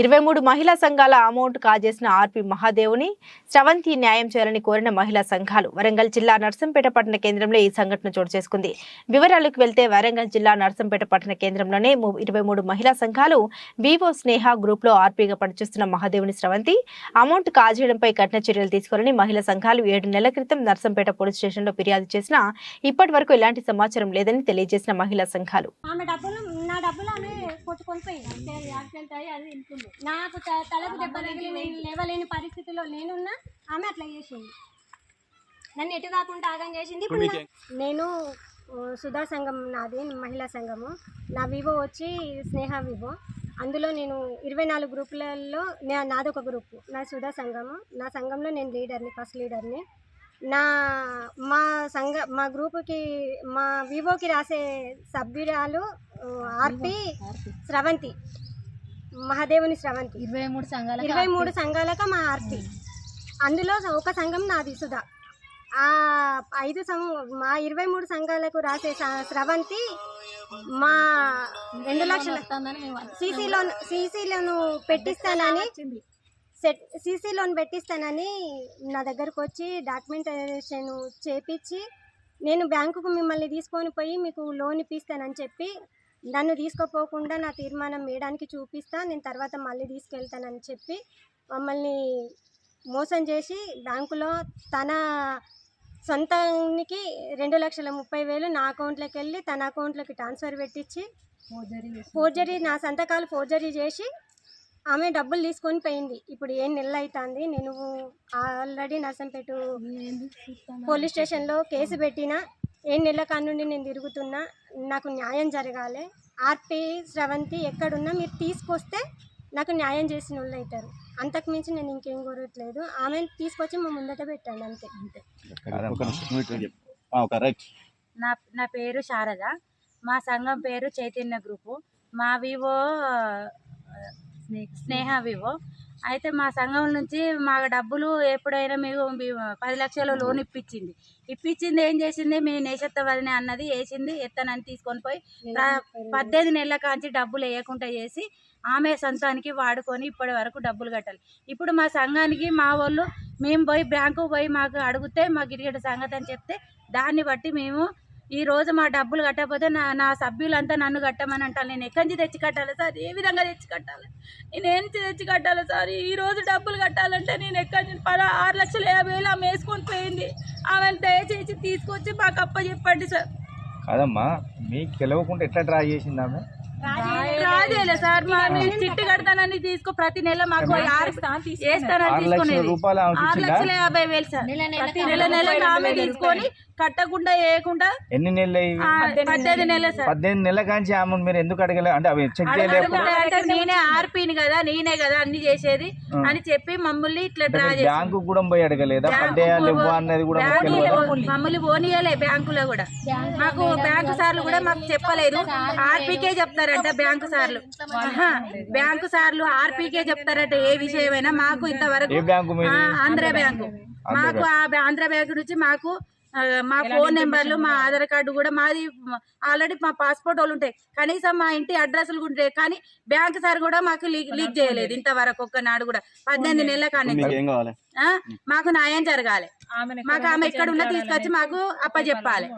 ఇరవై మూడు మహిళా సంఘాల అమౌంట్ కాజేసిన ఆర్పి మహాదేవుని స్రవంతి న్యాయం చేయాలని కోరిన మహిళా సంఘాలు. వరంగల్ జిల్లా నర్సంపేట పట్టణ కేంద్రంలో ఈ సంఘటన చోటు చేసుకుంది. వివరాలకు వెళ్తే వరంగల్ జిల్లా నర్సంపేట పట్టణ కేంద్రంలోనే ఇరవై మూడు మహిళా సంఘాలు వివో స్నేహ గ్రూప్లో ఆర్పీగా పనిచేస్తున్న మహాదేవుని స్రవంతి అమౌంట్ కాజేయడంపై కఠిన చర్యలు తీసుకోవాలని మహిళా సంఘాలు ఏడు నెలల క్రితం నర్సంపేట పోలీస్ స్టేషన్లో ఫిర్యాదు చేసినా ఇప్పటి వరకు ఎలాంటి సమాచారం లేదని తెలియజేసిన మహిళా సంఘాలు. ఆమె డబ్బులు నా డబ్బులు ఆమె కొట్టుకొని పోయింది యాక్సిడెంట్ అయ్యి అది వెళ్తుంది నాకు తలకు దెబ్బ తగిలి నేను లేవలేని పరిస్థితిలో నేనున్నా ఆమె అట్లా చేసింది. నన్ను ఎటు కాకుండా ఆగం చేసింది. నేను సుధా సంఘం నాది మహిళా సంఘము. నా వివో వచ్చి స్నేహ వివో. అందులో నేను ఇరవై నాలుగు గ్రూపులలో నా నాదొక గ్రూపు. నా సుధా సంఘము. నా సంఘంలో నేను లీడర్ని ఫస్ట్ లీడర్ని. నా మా సంఘ మా గ్రూపుకి మా వివోకి రాసే సభ్యురాలు ఆర్పి స్రవంతి. మహాదేవుని స్రవంతి. ఇరవై మూడు సంఘాల ఇరవై మూడు సంఘాలకు మా ఆర్పి. అందులో ఒక సంఘం నాది సుధా. ఆ ఐదు సం మా ఇరవై మూడు సంఘాలకు రాసే స్రవంతి మా రెండు లక్షల సీసీ లోన్ సీసీ లోన్ పెట్టిస్తానని సెట్ సీసీ లోన్ పెట్టిస్తానని నా దగ్గరకు వచ్చి డాక్యుమెంటేషన్ చేపించి నేను బ్యాంకుకు మిమ్మల్ని తీసుకొని పోయి మీకు లోన్ ఇప్పిస్తానని చెప్పి నన్ను తీసుకోపోకుండా నా తీర్మానం వేయడానికి చూపిస్తా నేను తర్వాత మళ్ళీ తీసుకెళ్తానని చెప్పి మమ్మల్ని మోసం చేసి బ్యాంకులో తన సొంతానికి రెండు లక్షల ముప్పై వేలు నా అకౌంట్లోకి వెళ్ళి తన అకౌంట్లోకి ట్రాన్స్ఫర్ పెట్టించి ఫోర్జరీ నా సంతకాలు ఫోర్జరీ చేసి ఆమె డబ్బులు తీసుకొని పోయింది. ఇప్పుడు ఏం నెలలు అవుతుంది నేను ఆల్రెడీ నర్సంపేట పోలీస్ స్టేషన్లో కేసు పెట్టిన ఏం నెలల కాడ నుండి నేను తిరుగుతున్నా నాకు న్యాయం జరగాలి. ఆర్పి స్రవంతి ఎక్కడున్నా మీరు తీసుకొస్తే నాకు న్యాయం చేసిన వాళ్ళు అవుతారు అంతకు మించి నేను ఇంకేం కోరట్లేదు. ఆమె తీసుకొచ్చి మా ముందట పెట్టండి అంతే. నా నా పేరు శారద. మా సంఘం పేరు చైతన్య గ్రూపు. మా వివో స్నేహ వివో. అయితే మా సంఘం నుంచి మా డబ్బులు ఎప్పుడైనా మీకు పది లక్షల లోన్ ఇప్పించింది. ఇప్పించింది ఏం చేసింది? మీ నేషత్వ అన్నది వేసింది ఎత్తనని తీసుకొని పోయి పద్దెనిమిది నెలల కాంచి డబ్బులు వేయకుండా చేసి ఆమె సొంతానికి వాడుకొని ఇప్పటి వరకు డబ్బులు కట్టాలి. ఇప్పుడు మా సంఘానికి మా వాళ్ళు మేము పోయి బ్యాంకు పోయి మాకు అడిగితే మాకు ఇరిగేట సంగతి అని చెప్తే దాన్ని బట్టి మేము ఈ రోజు మా డబ్బులు కట్టకపోతే నా నా సభ్యులంతా నన్ను కట్టమని అంటారు. నేను ఎక్కడి నుంచి తెచ్చి కట్టాలి సార్? ఏ విధంగా తెచ్చి కట్టాలి? నేను ఏం తెచ్చి కట్టాలి సార్? ఈ రోజు డబ్బులు కట్టాలంటే నేను ఎక్కడి నుంచి పద ఆరు లక్షల యాభై వేలు ఆమె వేసుకొని పోయింది. ఆమెను దయచేసి తీసుకొచ్చి మాకు అప్ప చెప్పండి సార్. కాదమ్మా మీకు గెలవకుండా ఎట్లా డ్రా చేసింది ఆమె? రాజేలే సార్ మా మేము చిట్టు కడతానని తీసుకో ప్రతి నెల మాకు ఆరు వేస్తానని తీసుకునేది. ఆరు లక్షల యాభై వేలు సార్. ప్రతి నెల నెల ఆమె తీసుకొని కట్టకుండా వేయకుండా ఎన్ని నెలలు పద్దెనిమిది నెలలు. సార్. పద్దెనిమిది నెలల కాంచి ఆమె మీరు ఎందుకు అడగలే? అంటే అవి చెక్ నేనే ఆర్పీని కదా నేనే కదా అన్ని చేసేది అని చెప్పి మమ్మల్ని ఇట్లా డ్రా బ్యాంకు కూడా పోయి అడగలేదా? పడ్డేయాలు ఇవ్వ అన్నది కూడా? మమ్మల్ని పోనీయలే బ్యాంకులో కూడా. మాకు బ్యాంకు సార్లు కూడా మాకు చెప్పలేదు. ఆర్పీకే చెప్తారంట బ్యాంకు సార్లు. ఆహా, బ్యాంకు సార్లు ఆర్పీకే చెప్తారంట ఏ విషయమైనా మాకు ఇంతవరకు ఏ బ్యాంకు ఆ, మీది ఆంధ్ర బ్యాంకు. మాకు ఆంధ్ర బ్యాంకు నుంచి మాకు మా ఫోన్ నెంబర్లు మా ఆధార్ కార్డు కూడా మాది ఆల్రెడీ మా పాస్పోర్ట్ వాళ్ళు ఉంటాయి కనీసం మా ఇంటి అడ్రస్లు కూడా ఉంటాయి కానీ బ్యాంక్ సార్ కూడా మాకు లీక్ లీక్ చేయలేదు ఇంతవరకు ఒక్కనాడు కూడా. పద్దెనిమిది నెలల కానీ ఏం కావాలి? మాకు న్యాయం జరగాలి. మాకు ఆమె ఎక్కడ ఉన్నా తీసుకొచ్చి మాకు అప్పచెప్పాలి